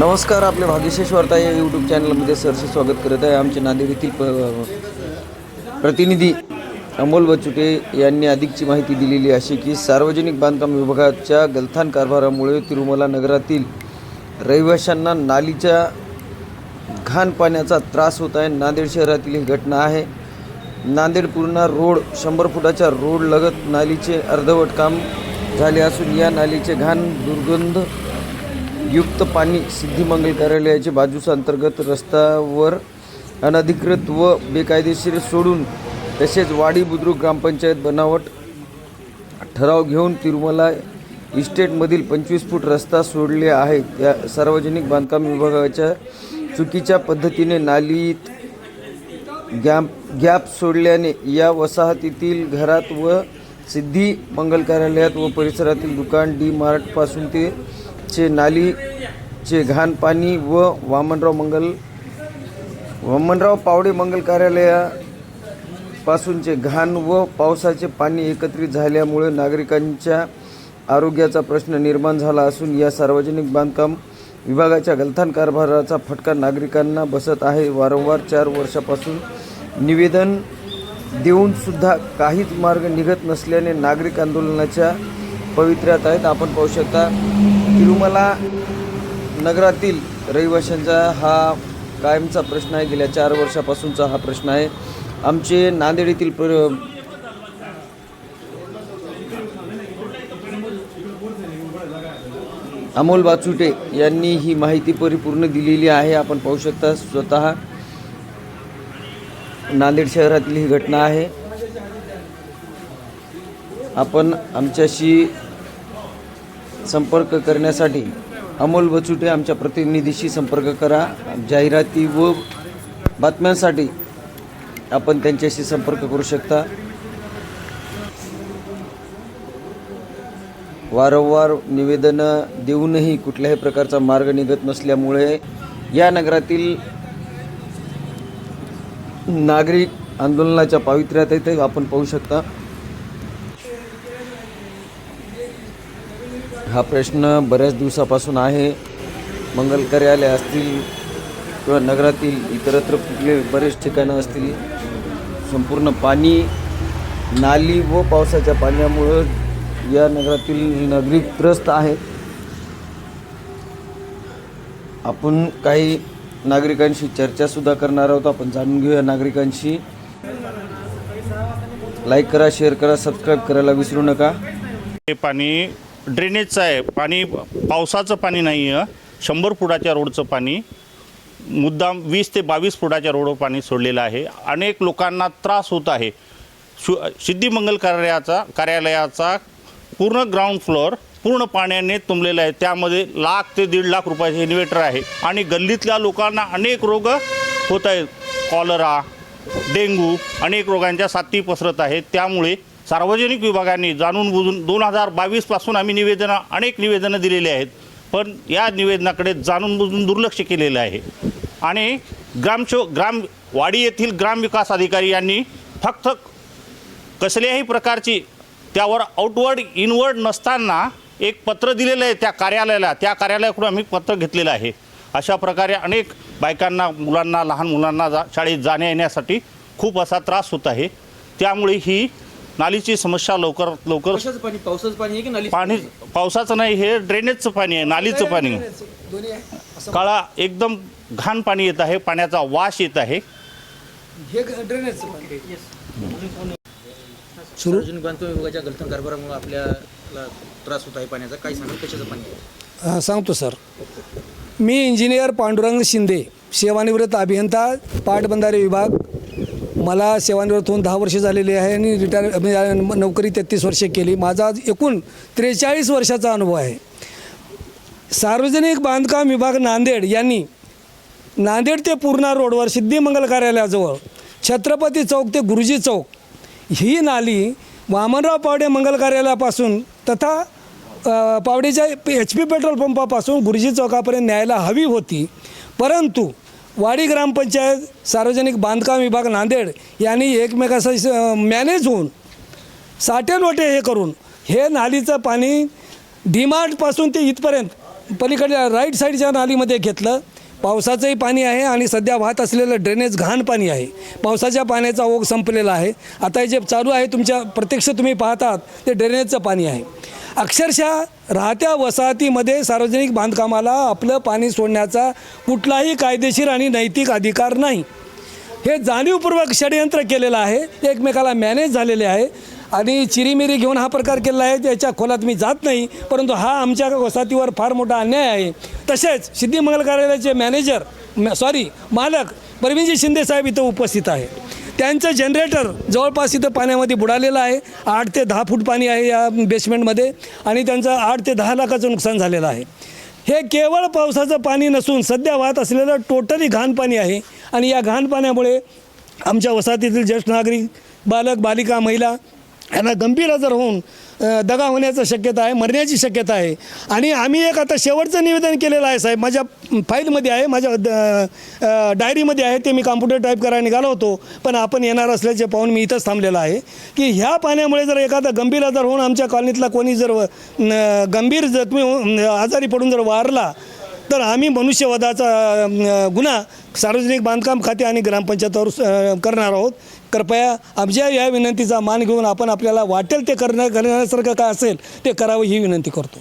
नमस्कार आपले भाग्यशेष वार्ता या यूट्यूब चॅनलमध्ये सरसे स्वागत करत आहे आमचे नांदेड येथील प- प्रतिनिधी अमोल बचुटे यांनी अधिकची माहिती दिलेली अशी की सार्वजनिक बांधकाम विभागाच्या गलथान कारभारामुळे तिरुमला नगरातील रहिवाशांना नालीच्या घाण पाण्याचा त्रास होत आहे. नांदेड शहरातील ही घटना आहे. नांदेड पूर्णा रोड शंभर फुटाच्या रोड लगत नालीचे अर्धवट काम झाले असून या नालीचे घाण दुर्गंध युक्त पाणी सिद्धिमंगल कार्यालयाच्या बाजूस अंतर्गत रस्त्यावर अनधिकृत व बेकायदेशीर सोडून तसेच वाडी बुद्रुक ग्रामपंचायत बनावट ठराव घेऊन तिरुमला इस्टेटमधील पंचवीस फूट रस्ता सोडले आहे. त्या सार्वजनिक बांधकाम विभागाच्या चुकीच्या पद्धतीने नालीत गॅप गॅप सोडल्याने या वसाहतीतील घरात व सिद्धी मंगल कार्यालयात व परिसरातील दुकान डी मार्टपासून ते चे नालीचे घाण पाणी व वामनराव मंगल वामनराव पावडे मंगल कार्यालयापासूनचे घाण व पावसाचे पाणी एकत्रित झाल्यामुळे नागरिकांच्या आरोग्याचा प्रश्न निर्माण झाला असून या सार्वजनिक बांधकाम विभागाच्या गलथान कारभाराचा फटका नागरिकांना बसत आहे. वारंवार चार वर्षापासून निवेदन देऊनसुद्धा काहीच मार्ग निघत नसल्याने नागरिक आंदोलनाच्या पवित्र्यात आहेत. आपण पाहू शकता तिरुमला नगरातील रहिवाशांचा हा कायमचा प्रश्न आहे. गेल्या चार वर्षापासूनचा हा प्रश्न आहे. आमचे नांदेड येथील प्र अमोल बाचुटे यांनी ही माहिती परिपूर्ण दिलेली आहे. आपण पाहू शकता स्वतः नांदेड शहरातील ही घटना आहे. आपण आमच्याशी संपर्क करण्यासाठी अमोल बचुटे आमच्या प्रतिनिधीशी संपर्क करा. जाहिराती व बातम्यांसाठी आपण त्यांच्याशी संपर्क करू शकता. वारंवार निवेदनं देऊनही कुठल्याही प्रकारचा मार्ग निघत नसल्यामुळे या नगरातील नागरिक आंदोलनाच्या पावित्र्यात आपण पाहू शकता. हा प्रश्न बऱ्याच दिवसापासून आहे. मंगल कार्यालय असतील किंवा नगरातील इतरत्र कुठले बरेच ठिकाणं असतील संपूर्ण पाणी नाली व पावसाच्या पाण्यामुळं या नगरातील नागरिक त्रस्त आहेत आपण काही नागरिकांशी चर्चासुद्धा करणार आहोत. आपण जाणून घेऊया नागरिकांशी. लाईक करा शेअर करा सबस्क्राईब करायला विसरू नका. हे पाणी ड्रेनेजचं आहे. पाणी पावसाचं पाणी नाही आहे शंभर फुटाच्या रोडचं पाणी. मुद्दाम वीस ते बावीस फुटाच्या रोडवर पाणी सोडलेलं आहे. अनेक लोकांना त्रास होत आहे. शु सिद्धिमंगल कार्यालयाचा कार्यालयाचा पूर्ण ग्राउंड फ्लोअर पूर्ण पाण्याने तुंबलेलं आहे. त्यामध्ये लाख ते दीड लाख रुपयाचे इन्व्हेटर आहे. आणि गल्लीतल्या लोकांना अनेक रोग होत आहेत. कॉलरा डेंग्यू अनेक रोगांच्या साथी पसरत आहेत. त्यामुळे सार्वजनिक विभागाने जाणून बुजून दोन हजार बावीसपासून आम्ही निवेदनं अनेक निवेदनं दिलेली आहेत. पण या निवेदनाकडे जाणून बुजून दुर्लक्ष केलेलं आहे. आणि ग्रामशो ग्राम वाडी येथील ग्रामविकास अधिकारी यांनी फक्त कसल्याही प्रकारची त्यावर आउटवर्ड इनवर्ड नसताना एक पत्र दिलेलं आहे त्या कार्यालयाला. त्या कार्यालयाकडून आम्ही पत्र घेतलेलं आहे. अशा प्रकारे अनेक बायकांना मुलांना लहान मुलांना जा शाळेत जाण्या येण्यासाठी खूप असा त्रास होत आहे. त्यामुळे ही नालीची समस्या लवकर लवकर कशाचं पाणी पावसाचं पाणी आहे की नाली पाणी पावसाचं नाही हे ड्रेनेजचं पाणी आहे नालीचं पाणी. दोन्ही आहे? काळा एकदम घाण पाणी येत आहे पाण्याचा वास येत आहे. हे ड्रेनेजचं पाणी. सार्वजनिक बांधकाम विभागाच्या गलथान कारभारामुळे आपल्याला त्रास होत आहे पाण्याचा. काय सांगा कशाचं पाणी आहे? हा, सांगतो सर. मी इंजिनियर पांडुरंग शिंदे सेवानिवृत्त अभियंता पाटबंधारे विभाग मला सेवानिवृत्त होऊन दहा वर्ष झालेली आहे आणि रिटायर नोकरी तेहतीस वर्षे केली. माझा आज एकूण त्रेचाळीस वर्षाचा अनुभव आहे. सार्वजनिक बांधकाम विभाग नांदेड यांनी नांदेड ते पूर्णा रोडवर सिद्धिमंगल कार्यालयाजवळ छत्रपती चौक ते गुरुजी चौक ही नाली वामनराव पावडे मंगल कार्यालयापासून तथा पावडेच्या एच पी पेट्रोल पंपापासून गुरुजी चौकापर्यंत न्यायला हवी होती. परंतु वाडी ग्रामपंचायत सार्वजनिक बांधकाम विभाग नांदेड यांनी एकमेकाचा मॅनेज होऊन साठे लोटे हे करून हे नालीचं पाणी डीमार्टपासून ते इथपर्यंत पलीकडल्या राईट साईडच्या नालीमध्ये घेतलं. पावसाचंही पाणी आहे आणि सध्या वाहत असलेलं ड्रेनेज घाण पाणी आहे. पावसाच्या पाण्याचा ओघ संपलेला आहे. आता हे जे चालू आहे तुमच्या प्रत्यक्ष तुम्ही पाहतात ते ड्रेनेजचं पाणी आहे. अक्षरशः राहत्या वसाहतीमध्ये सार्वजनिक बांधकामाला आपलं पाणी सोडण्याचा कुठलाही कायदेशीर आणि नैतिक अधिकार नाही. हे जाणीवपूर्वक षडयंत्र केलेलं आहे. एकमेकाला मॅनेज झालेले आहे. आणि चिरीमिरी घेऊन हा प्रकार केलेला आहे. त्याच्या खोलात मी जात नाही. परंतु हा आमच्या वसाहतीवर फार मोठा अन्याय आहे. तसेच सिद्धिमंगल कार्यालयाचे मॅनेजर म- सॉरी मालक परवीनजी शिंदे साहेब इथं उपस्थित आहे त्यांचं जनरेटर जवळपास इथं पाण्यामध्ये बुडालेलं आहे. आठ ते दहा फूट पाणी आहे या बेसमेंटमध्ये आणि त्यांचं आठ ते दहा लाखाचं नुकसान झालेलं आहे. हे केवळ पावसाचं पाणी नसून सध्या वाहत असलेलं टोटली घाण पाणी आहे आणि या घाण पाण्यामुळे आमच्या वसाहतीतील ज्येष्ठ नागरिक बालक बालिका महिला यांना गंभीर आजार होऊन दगा होण्याचं शक्यता आहे मरण्याची शक्यता आहे. आणि आम्ही एक आता शेवटचं निवेदन केलेलं आहे साहेब. माझ्या फाईलमध्ये आहे माझ्या द- डायरीमध्ये आहे ते मी कॉम्प्युटर टाईप करायला निघालो होतो. पण आपण येणार असल्याचे पाहून मी इथंच थांबलेलं आहे. की ह्या पाण्यामुळे जर एखादा गंभीर आजार होऊन आमच्या कॉलनीतला कोणी जर गंभीर जखमी होऊन आजारी पडून जर वारला तर आम्ही मनुष्यवधाचा गुन्हा सार्वजनिक बांधकाम खाते आणि ग्रामपंचायतावर करणार आहोत. कृपया आमच्या या विनंतीचा मान घेऊन आपण आपल्याला वाटेल ते करण्या करण्यासारखं काय असेल ते करावं ही विनंती करतो.